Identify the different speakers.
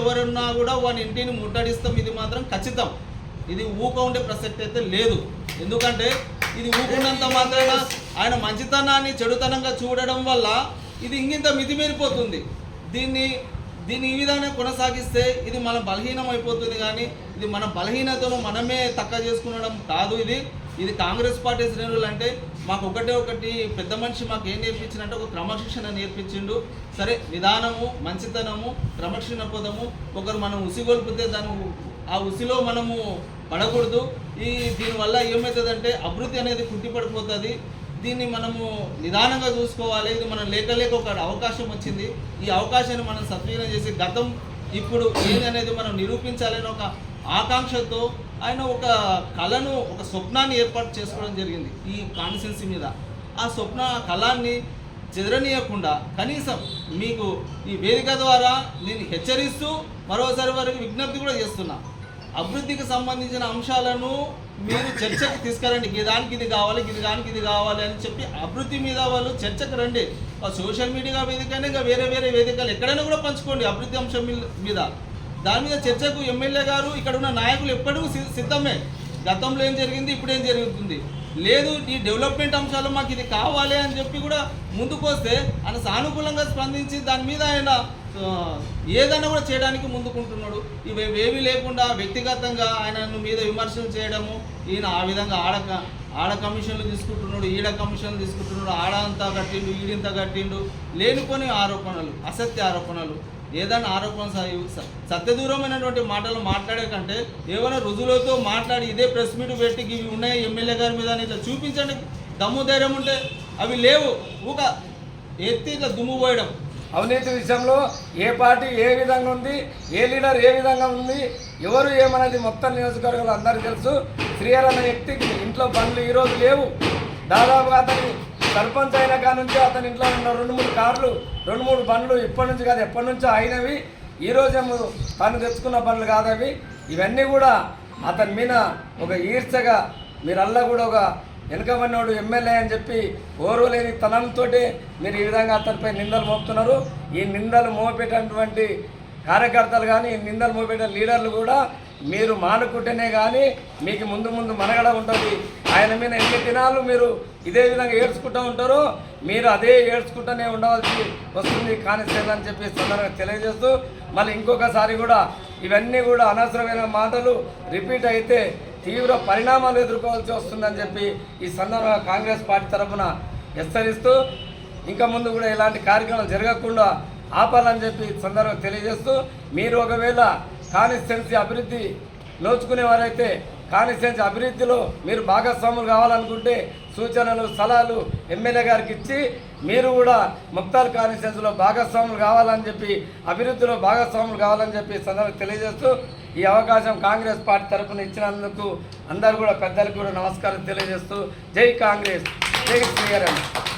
Speaker 1: ఎవరున్నా కూడా వాని ఇంటిని ముట్టడిస్తాం. ఇది మాత్రం ఖచ్చితం. ఇది ఊక ఉండే ప్రసక్తి అయితే లేదు. ఎందుకంటే ఇది ఊకున్నంత మాత్రాన ఆయన మంచితనాన్ని చెడుతనంగా చూడడం వల్ల ఇది ఇంకింత మితిమీరిపోతుంది. దీన్ని దీన్ని ఈ విధంగా కొనసాగిస్తే ఇది మన బలహీనం అయిపోతుంది కానీ ఇది మన బలహీనతను మనమే తక్క చేసుకునడం కాదు ఇది. ఇది కాంగ్రెస్ పార్టీ శ్రేణులు అంటే మాకు ఒకటే ఒకటి పెద్ద మనిషి మాకు ఏం నేర్పించిందంటే ఒక క్రమశిక్షణ నేర్పించిండు. సరే నిదానము మంచితనము క్రమశిక్షణ పదము ఒకరు మనం ఉసిగొల్పితే దాని ఆ ఉసిలో మనము పడకూడదు. ఈ దీనివల్ల ఏమవుతుందంటే అభివృద్ధి అనేది కుట్టిపడిపోతుంది. దీన్ని మనము నిదానంగా చూసుకోవాలి. ఇది మనం లేక లేక ఒక అవకాశం వచ్చింది. ఈ అవకాశాన్ని మనం సద్వినియోగం చేసి గతం ఇప్పుడు ఏది అనేది మనం నిరూపించాలని ఒక ఆకాంక్షతో ఆయన ఒక కళను ఒక స్వప్నాన్ని ఏర్పాటు చేసుకోవడం జరిగింది ఈ కాన్సెన్సీ మీద. ఆ స్వప్న కళాన్ని చెదరనీయకుండా కనీసం మీకు ఈ వేదిక ద్వారా నేను హెచ్చరిస్తూ మరోసారి వారికి విజ్ఞప్తి కూడా చేస్తున్నా. అభివృద్ధికి సంబంధించిన అంశాలను మీరు చర్చకు తీసుకురండి. ఈ దానికి ఇది కావాలి ఇది దానికి ఇది కావాలి అని చెప్పి అభివృద్ధి మీద వాళ్ళు చర్చకు రండి. ఆ సోషల్ మీడియా వేదికనే ఇంకా వేరే వేరే వేదికలు ఎక్కడైనా కూడా పంచుకోండి అభివృద్ధి అంశం మీద. దాని మీద చర్చకు ఎమ్మెల్యే గారు ఇక్కడ ఉన్న నాయకులు ఎప్పుడూ సిద్ధమే. గతంలో ఏం జరిగింది ఇప్పుడు ఏం జరుగుతుంది? లేదు ఈ డెవలప్మెంట్ అంశాలు మాకు ఇది కావాలి అని చెప్పి కూడా ముందుకు వస్తే ఆయన సానుకూలంగా స్పందించి దాని మీద ఆయన ఏదన్నా ఏదైనా కూడా చేయడానికి ముందుకుంటున్నాడు. ఇవేవి లేకుండా వ్యక్తిగతంగా ఆయన మీద విమర్శలు చేయడము ఈయన ఆ విధంగా ఆడ ఆడ కమిషన్లు తీసుకుంటున్నాడు ఈడ కమిషన్లు తీసుకుంటున్నాడు ఆడ అంతా కట్టిండు ఈడింత కట్టిండు. లేనిపోని ఆరోపణలు అసత్య ఆరోపణలు ఏదైనా ఆరోపణ సత్యదూరమైనటువంటి మాటలు మాట్లాడే కంటే ఏమైనా రుజువులతో మాట్లాడి ఇదే ప్రెస్ మీట్ పెట్టి ఇవి ఉన్నాయి ఎమ్మెల్యే గారి మీద ఇట్లా చూపించండి. దమ్ము ధైర్యం ఉంటే అవి లేవు. ఊక ఎత్తి ఇట్లా దుమ్ము పోయడం.
Speaker 2: అవినీతి విషయంలో ఏ పార్టీ ఏ విధంగా ఉంది ఏ లీడర్ ఏ విధంగా ఉంది ఎవరు ఏమన్నది మొత్తం నియోజకవర్గాలు అందరికీ తెలుసు. శ్రీహర్ అనే వ్యక్తికి ఇంట్లో పనులు ఈరోజు లేవు. దాదాపుగా అతని సర్పంచ్ అయిన కాడ నుంచి అతని ఇంట్లో ఉన్న రెండు మూడు కార్లు రెండు మూడు బండ్లు ఇప్పటి నుంచి కాదు ఎప్పటి నుంచో అయినవి. ఈ రోజేమో తను తెచ్చుకున్న పనులు కాదవి. ఇవన్నీ కూడా అతని మీద ఒక ఈర్చగా మీరల్లా కూడా ఒక వెనుకబడినోడు ఎమ్మెల్యే అని చెప్పి ఓర్వలేని తనంతో మీరు ఈ విధంగా అతనిపై నిందలు మోపుతున్నారు. ఈ నిందలు మోపేటటువంటి కార్యకర్తలు కానీ ఈ నిందలు మోపేట లీడర్లు కూడా మీరు మానుకుంటేనే కానీ మీకు ముందు ముందు మనగడ ఉంటుంది. ఆయన మీద ఎన్ని దినాలు మీరు ఇదే విధంగా ఏడ్చుకుంటూ ఉంటారో మీరు అదే ఏడ్చుకుంటూనే ఉండవలసి వస్తుంది. కానిస్టేబుల్ అని చెప్పి సందర్భంగా తెలియజేస్తూ మళ్ళీ ఇంకొకసారి కూడా ఇవన్నీ కూడా అనవసరమైన మాటలు రిపీట్ అయితే తీవ్ర పరిణామాలు ఎదుర్కోవాల్సి వస్తుందని చెప్పి ఈ సందర్భంగా కాంగ్రెస్ పార్టీ తరఫున హెచ్చరిస్తూ ఇంకా ముందు కూడా ఇలాంటి కార్యక్రమాలు జరగకుండా ఆపాలని చెప్పి సందర్భంగా తెలియజేస్తూ మీరు ఒకవేళ కాన్స్టిట్యున్సీ అభివృద్ధి నోచుకునేవారైతే కాన్స్టిట్యున్సీ అభివృద్ధిలో మీరు భాగస్వాములు కావాలనుకుంటే సూచనలు సలహాలు ఎమ్మెల్యే గారికి ఇచ్చి మీరు కూడా ముక్తాల్ కాన్స్టిట్యున్సీలో భాగస్వాములు కావాలని చెప్పి అభివృద్ధిలో భాగస్వాములు కావాలని చెప్పి సందర్భంగా తెలియజేస్తూ ఈ అవకాశం కాంగ్రెస్ పార్టీ తరఫున ఇచ్చినందుకు అందరు కూడా పెద్దలకు కూడా నమస్కారం తెలియజేస్తూ జై కాంగ్రెస్. జై శ్రీహరణ